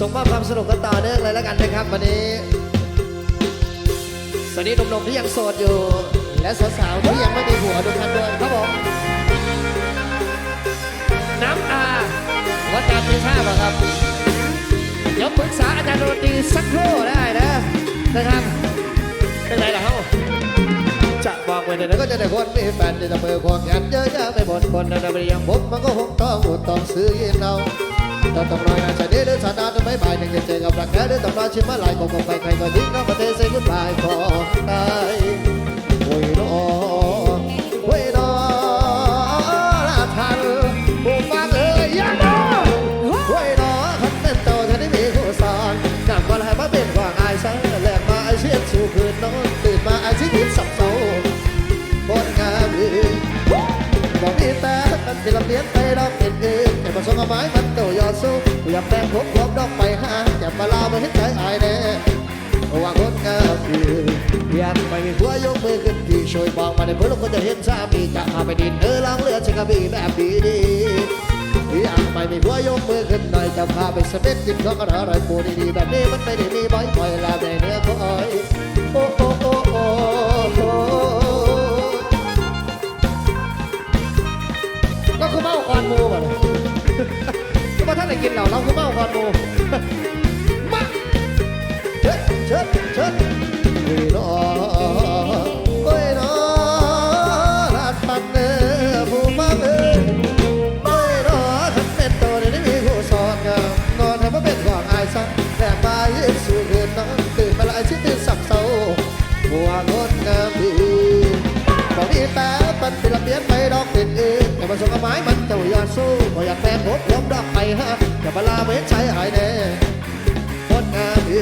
ส่งมอบความสนุกกันต่อเนื่องเลยแล้วกันนะครับ วันนี้ สวัสดีหนุ่มๆที่ยังโสดอยู่ และสาวๆที่ยังไม่มีผัวทุกท่านด้วยครับผมน้ำอาวัดการพิชาบครับเดี๋ยวปรึกษาอาจารย์ดนตรีสักครู่ได้นะนะครับเป็นไรล่ะเฮ้าจะบอกไว้เลยนะก็จะได้คนมีแฟนจะจะเปิดควงแขนเยอะแยะไปหมดคนนั้นไม่ยังผมมันก็คงต้องอุดต้องซื้อยินเอา แต่ต้องรอยงานจะดีหรือชนะจะไม่บายยังจะเจอกับรักแท้หรือต้องรอชิมมาหลายคงคงใครใครก็ทิ้งน้องมาเทใส่กุดบายขอได้โอ้ยน้อโอ้ยน้อละทันผู้ฟังเอ้ยยังน้อไว้รอคันเป็นโตฉันได้มีคู่สอนนำวันให้มาเป็นกว่างอายฉันแลกมาอเชียนสู่คืนนอนตื่นมาไอชีวิตสับสนบนงามมือบอกมีแต่มันเป็นลำเลียงไปดอกเป็นเอื่ นแต่ประสงค์หมายมันโตยอดสู้อยากแปลงพบความดอกไปหาจะมาลาไม่เห็นใจอายแน่ว่าคนงามคืออยากไม่มีหัวยกมือขึ้นที่ช่วยบอกมาในเพื่อนลูกคนจะเห็นสามีจะพาไปดินเออล้างเลือดฉันก็มีแบบดีดีอยากไปมีหัวยกมือขึ้นหน่อยจะพาไปสเปซกินของอร่อยปูดีๆแบบนี้มันไม่ได้มีบ่อยๆลาในเนื้อคอยโอ้โอ้โอ้โอ้โอ้ก็คือเมาคอนมูบ่ เลยก็มาท่านได้กินเหล่าเราคือเมาคอนหมู ส่งกระไม้มันเจ้าอย่าสู้บ่อยากแฝงพบล้มดอกไปฮะอย่ามาลาเว้นใจหายแน่งดงามดี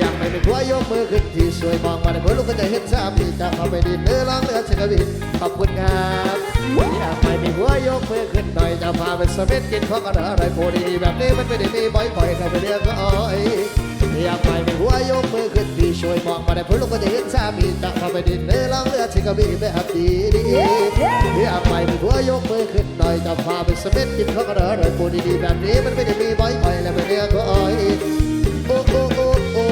อยากไปเป็นผัวยกมือขึ้นที่สวยมองมาในเพื่อลูกก็จะเห็นสามีจะเอาไปดินเนื้อล้างเลือดเชกบินขอบคุณครับอยากไปมีหัวยกมือขึ้นหน่อยจะพาไปสมิธกินของอร่อยโพดีแบบนี้มันไม่ได้มีบ่อยๆแค่ไปเรียกก็อ้อยอยากไปมีหัวยกมือขึ้นที่ช่วยมองมาในพื้นลูกก็จะเห็นสามีจะพาไปดินเนื้อล้างเลือดชิคกบีแบบดีดีอยากไปมีหัว ยกมือขึ้นหน่อยจะพาไปสเม็ดกินข้าวกระเดานอยปูดีๆแบบนี้มันไม่ได้มีบ่อยๆแล้วไปเรียกก็อ้อยโอ้โอ้โอ้โอ้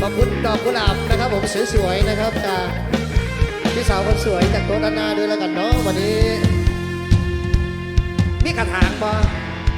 ขอบคุณดอกกุหลาบนะครับผมสวยๆนะครับจากพี่สาวคนสวยจากโต๊ะด้านหน้าด้วยแล้วกันเนาะวันนี้มีกระถางปะ